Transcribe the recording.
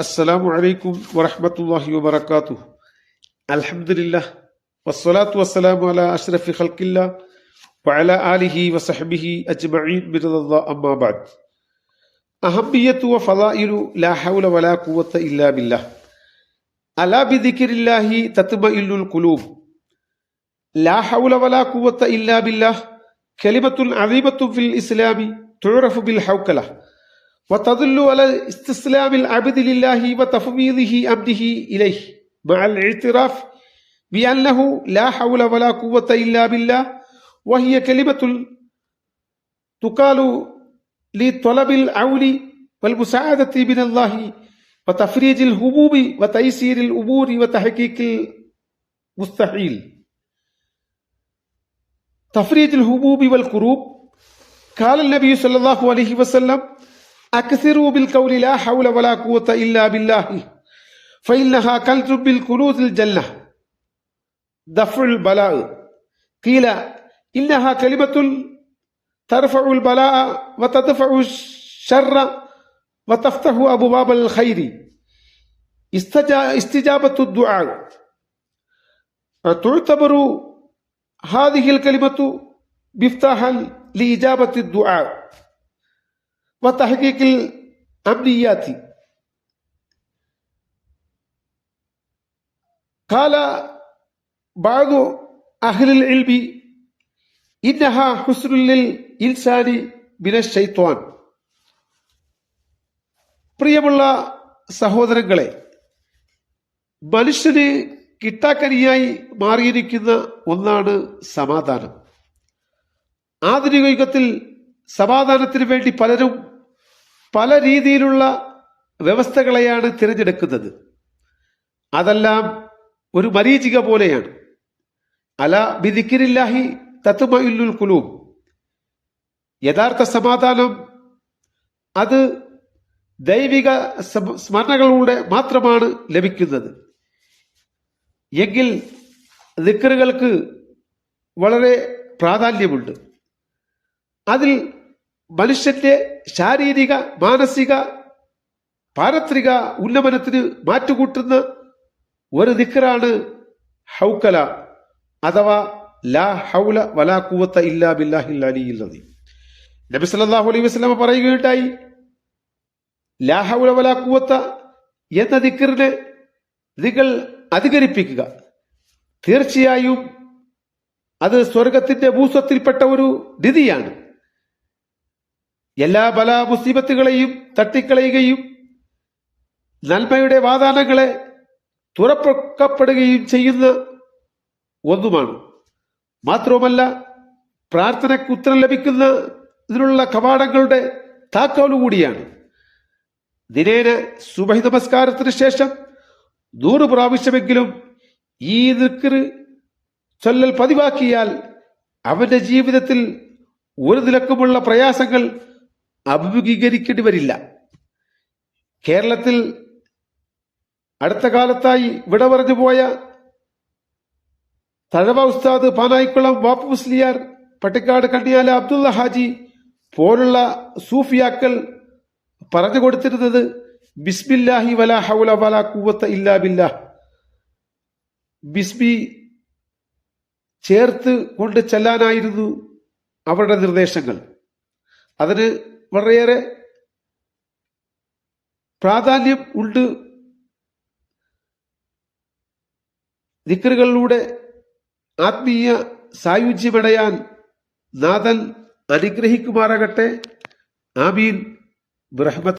السلام عليكم ورحمة الله وبركاته. الحمد لله والصلاة والسلام على أشرف خلق الله وعلى آله وصحبه أجمعين من الله. أما بعد أهمية وفضائل لا حول ولا قوة إلا بالله. ألا بذكر الله تطمئن القلوب. لا حول ولا قوة إلا بالله. كلمة عظيمة في الإسلام تعرف بالحوكلة. وتدل على استسلام العبد لله وتفويضه أمره إليه. مع الاعتراف بأنه لا حول ولا قوة إلا بالله وهي كلمة تقال لطلب العون والمساعدة من الله وتفريج الهموم وتيسير الأمور وتحقيق المستحيل. تفريج الهموم والكروب قال النبي صلى الله عليه وسلم أكثروا بالقول لا حول ولا قوة إلا بالله فإنها كنز من كنوز الجنة. دفع البلاء. قيل إنها كلمة ترفع البلاء وتدفع الشر وتفتح أبواب الخير. استجا- استجابة الدعاء. تعتبر هذه الكلمة مفتاحا لإجابة الدعاء. വ തഹക്കീക്കിൽ അംനിയാത്തി കാല ബാഗു അഹ്ലിൽ ഇൽബി ഇന്നഹ ഹുസ്നുല്ലിൽ ഇൻസാനി ബിന ഷൈത്വാൻ പ്രിയമുള്ള സഹോദരങ്ങളെ മനുഷ്യന് കിട്ടാക്കരിയായി മാറിയിരിക്കുന്ന ഒന്നാണ് സമാധാനം. ആധുനിക യുഗത്തിൽ സമാധാനത്തിന് വേണ്ടി പലരും പല രീതിയിലുള്ള വ്യവസ്ഥകളെയാണ് തിരഞ്ഞെടുക്കുന്നത്. അതെല്ലാം ഒരു മരീചിക പോലെയാണ്. അല ബിദിക്കിരില്ലാഹി തത്തുമയുല്ലുൽ കുലൂം യഥാർത്ഥ സമാധാനം അത് ദൈവിക സ്മരണകളിലൂടെ മാത്രമാണ് ലഭിക്കുന്നത്. എങ്കിൽ ദിക്കറുകൾക്ക് വളരെ പ്രാധാന്യമുണ്ട്. അതിൽ മനുഷ്യന്റെ ശാരീരിക മാനസിക പാരത്രിക ഉന്നമനത്തിന് മാറ്റുകൂട്ടുന്ന ഒരു ദിക്കറാണ് ഹൗക്കല അഥവാ ലാ ഹൗല വലാ കൂവത്ത ഇല്ലാ ബില്ലാഹിൽ അലിയിൽ നദി നബി സല്ലാഹു അലൈഹി വസ്ലാമ പറയുകയുണ്ടായി ലാ ഹൗല വലാ കൂവത്ത എന്ന ദിക്കറിനെ നിങ്ങൾ അധികരിപ്പിക്കുക. തീർച്ചയായും അത് സ്വർഗത്തിന്റെ ഭൂസ്വത്തിൽപ്പെട്ട ഒരു നിധിയാണ്. എല്ലാ പല മുസീബത്തുകളെയും തട്ടിക്കളയുകയും നന്മയുടെ വാദാനങ്ങളെ തുറപ്പൊക്കപ്പെടുകയും ചെയ്യുന്ന ഒന്നുമാണ്. മാത്രവുമല്ല പ്രാർത്ഥനയ്ക്ക് ഉത്തരം ലഭിക്കുന്ന ഇതിനുള്ള കവാടങ്ങളുടെ താക്കോലുകൂടിയാണ് ദിനേന സുബഹി നമസ്കാരത്തിന് ശേഷം നൂറ് പ്രാവശ്യമെങ്കിലും ഈ ദിക്റ് ചൊല്ലൽ പതിവാക്കിയാൽ അവന്റെ ജീവിതത്തിൽ ഒരു നിലക്കുമുള്ള പ്രയാസങ്ങൾ അഭിമുഖീകരിക്കേണ്ടി വരില്ല കേരളത്തിൽ അടുത്ത കാലത്തായി വിട പറഞ്ഞു പോയ തഴവ ഉസ്താദ് പാനായിക്കുളം വാപ്പു മുസ്ലിയാർ പട്ടിക്കാട് കണ്ണിയാല അബ്ദുള്ള ഹാജി പോലുള്ള സൂഫിയാക്കൾ പറഞ്ഞു കൊടുത്തിരുന്നത് ബിസ്മില്ലാഹി വല ഹൗല വല കൂവത്ത ഇല്ലാ ബില്ലാ ബിസ്മി ചേർത്ത് കൊണ്ട് ചെല്ലാനായിരുന്നു അവരുടെ നിർദ്ദേശങ്ങൾ. അതിന് വളരെയേറെ പ്രാധാന്യം ഉണ്ട്. ദിക്കറുകളിലൂടെ ആത്മീയ സായുജ്യമടയാൻ നാഥൻ അനുഗ്രഹിക്കുമാറാകട്ടെ. ആമീൻ. ബ്രഹ്മത്ത്